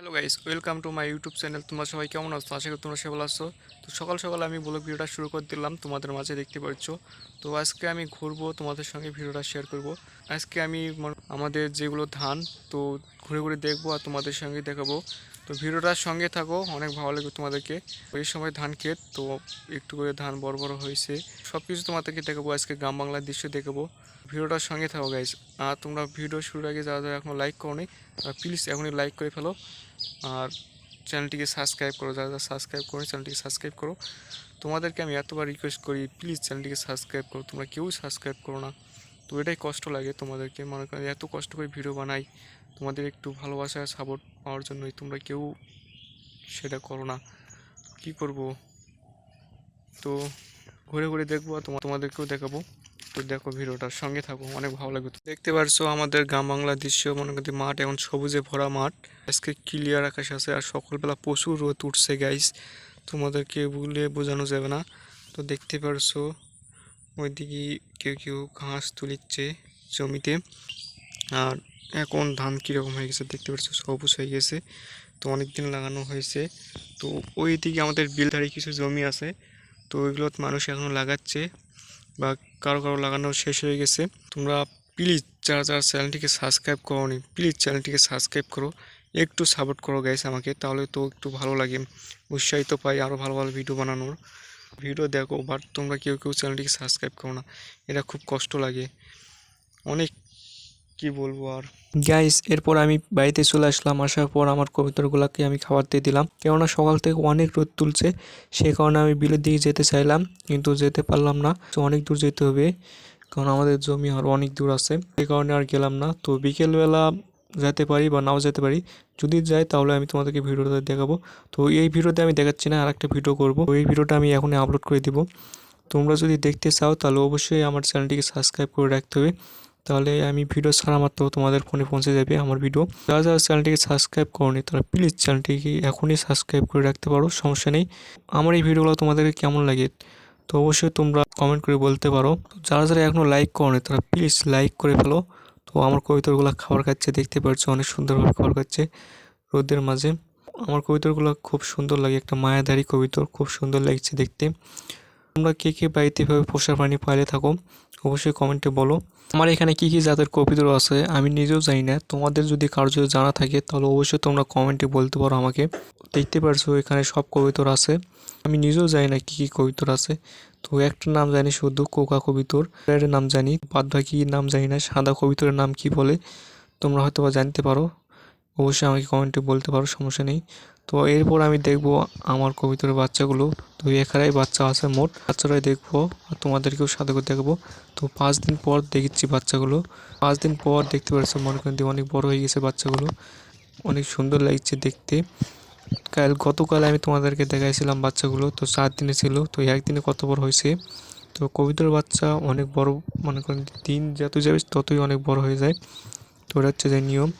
Hello guys welcome to my YouTube channel তোমরা সবাই কেমন আছো? আশা করি তোমরা সে ভালো আছো। তো সকাল সকাল আমি ব্লগ ভিডিওটা শুরু করে দিলাম, তোমাদের মাঝে দেখতে পাচ্ছ। তো আজকে আমি ঘুরবো, তোমাদের সঙ্গে ভিডিওটা শেয়ার করব। আজকে আমি আমাদের যেগুলো ধান, তো ঘুরে ঘুরে দেখব আর তোমাদের সঙ্গে দেখাবো। তো ভিডিওটার সঙ্গে থাকো, অনেক ভালো লাগবে তোমাদেরকে। ওই সময় ধান ক্ষেত, তো একটু করে ধান বড় বড় হয়েছে। সব কিছু তোমাদেরকে দেখাবো, আজকে গ্রাম বাংলার দৃশ্য দেখাবো। ভিডিওটার সঙ্গে থাকো গাইজ আর তোমরা ভিডিও শুরুর আগে যারা যারা এখনও লাইক করো নি প্লিজ এখনই লাইক করে ফেলো। আর চ্যানেলটিকে সাবস্ক্রাইব করো, যারা যারা সাবস্ক্রাইব করো চ্যানেলটিকে সাবস্ক্রাইব করো। তোমাদেরকে আমি এতবার রিকোয়েস্ট করি প্লিজ চ্যানেলটিকে সাবস্ক্রাইব করো। তোমরা কেউ সাবস্ক্রাইব করো না। তো এটাই কষ্ট লাগে তোমাদেরকে। মনে করেন এত কষ্ট করে ভিডিও বানাই। তোমাদের একটু ভালোবাসা সাপোর্ট পাওয়ার জন্যই তোমরা কেউ সেটা করো না। কি করব? তো ঘুরে ঘুরে দেখব আর তোমা- তোমাদেরকেও দেখাবো। তো দেখো ভিডিওটার সঙ্গে থাকো, অনেক ভালো লাগবে। দেখতে পারছ আমাদের গ্রাম বাংলার দৃশ্য, মনে করতে মাঠ এখন সবুজে ভরা মাঠ। আজকে ক্লিয়ার আকাশ আছে আর সকালবেলা প্রচুর রোদ উঠছে গাইস তোমাদেরকে বলে বোঝানো যাবে না। তো দেখতে পারছ ওইদিকে কেউ কেউ ঘাস তুলিচ্ছে জমিতে। আর এখন ধান কীরকম হয়ে গেছে দেখতে পাচ্ছ? সবুজ হয়ে গেছে। তো অনেক দিন লাগানো হয়েছে। তো ওই দিকে আমাদের বিলধারে কিছু জমি আছে। তো ওইগুলো মানুষ এখন লাগাচ্ছে বা কারও কারও লাগানো শেষ হয়ে গেছে। তোমরা প্লিজ যারা যারা চ্যানেলটিকে সাবস্ক্রাইব করো নি প্লিজ চ্যানেলটিকে সাবস্ক্রাইব করো। একটু সাপোর্ট করো গাইস আমাকে, তাহলে তো একটু ভালো লাগে। উৎসাহিত পাই আরও ভালো ভালো ভিডিও বানানোর। ভিডিও দেখো বাট তোমরা কেউ কেউ চ্যানেলটিকে সাবস্ক্রাইব করো না। এটা খুব কষ্ট লাগে। অনেক কি বলব আর? গাইস এরপর আমি বাড়িতে চলে আসলাম। আসার পর আমার কবুতরগুলোকে আমি খাবার দিয়ে দিলাম। কেননা সকাল থেকে অনেক রোদ তুলছে সেই কারণে আমি বিলের দিকে যেতে চাইলাম, কিন্তু যেতে পারলাম না। তো অনেক দূর যেতে হবে, কারণ আমাদের জমি আর অনেক দূর আছে। সেই কারণে আর গেলাম না। তো বিকেলবেলা যেতে পারি বা নাও যেতে পারি, যদি যাই তাহলে আমি তোমাদেরকে ভিডিওটা দেখাবো। তো এই ভিডিওতে আমি দেখাচ্ছি না আর একটা ভিডিও করব। এই ভিডিওটা আমি এখনই আপলোড করে দিব। তোমরা যদি দেখতে চাও তাহলে অবশ্যই আমার চ্যানেলটিকে সাবস্ক্রাইব করে রাখতে হবে। তাহলে আমি ভিডিও ছাড়া মাত্র তোমাদের ফোনে পৌঁছে যাবে আমার ভিডিও যারা যারা চ্যানেলটিকে সাবস্ক্রাইব করনি তারা প্লিজ চ্যানেলটিকে এখনই সাবস্ক্রাইব করে রাখতে পারো, সমস্যা নেই। আমার এই ভিডিওগুলো তোমাদেরকে কেমন লাগে, তো অবশ্যই তোমরা কমেন্ট করে বলতে পারো। যারা যারা এখনও লাইক করনি, তারা প্লিজ লাইক করে ফেলো। তো আমার কবিতরগুলো খাবার খাচ্ছে, দেখতে পাচ্ছ অনেক সুন্দরভাবে খাবার খাচ্ছে রোদের মাঝে। আমার কবিতরগুলো খুব সুন্দর লাগে, একটা মায়াধারী কবিতর খুব সুন্দর লাগছে দেখতে। তোমরা কে কে বাড়িতে এভাবে পোষা প্রাণী পালে থাকো, অবশ্যই কমেন্টে বলো। আমার এখানে কি কি জাতের কবিতর আছে? আমি নিজেও জানি না। তোমাদের যদি কারও যদি জানা থাকে, তাহলে অবশ্যই তোমরা কমেন্টে বলতে পারো আমাকে। দেখতে পারছ এখানে সব কবিতর আছে। আমি নিজেও জানি না কী কী কবিতর আছে। তো একটা নাম জানি শুধু, কোকা কবিতর। এর নাম জানি, বাদ বাকি নাম জানি না, সাদা কবিতরের নাম কি বলে, তোমরা হয়তো বা জানতে পারো। অবশ্যই আমাকে কমেন্টে বলতে পারো, সমস্যা নেই। তো এরপর আমি দেখব আমার কবিতরের বাচ্চাগুলো। তো এখানেই বাচ্চা আছে মোট। বাচ্চারাই দেখব আর তোমাদেরকেও সাথে করে দেখব। তো পাঁচ দিন পর দেখেছি বাচ্চাগুলো। পাঁচ দিন পর দেখতে পাচ্ছ মনে করেন অনেক বড় হয়ে গেছে বাচ্চাগুলো। অনেক সুন্দর লাগছে দেখতে। কাল গতকাল আমি তোমাদেরকে দেখাইছিলাম বাচ্চাগুলো। তো চার দিনে ছিল, তো একদিনে কত বড় হয়েছে? তো কবিতার বাচ্চা অনেক বড়, মনে করেন দিন যত যাবে ততই অনেক বড় হয়ে যায়। তো ওটা হচ্ছে যে নিয়ম।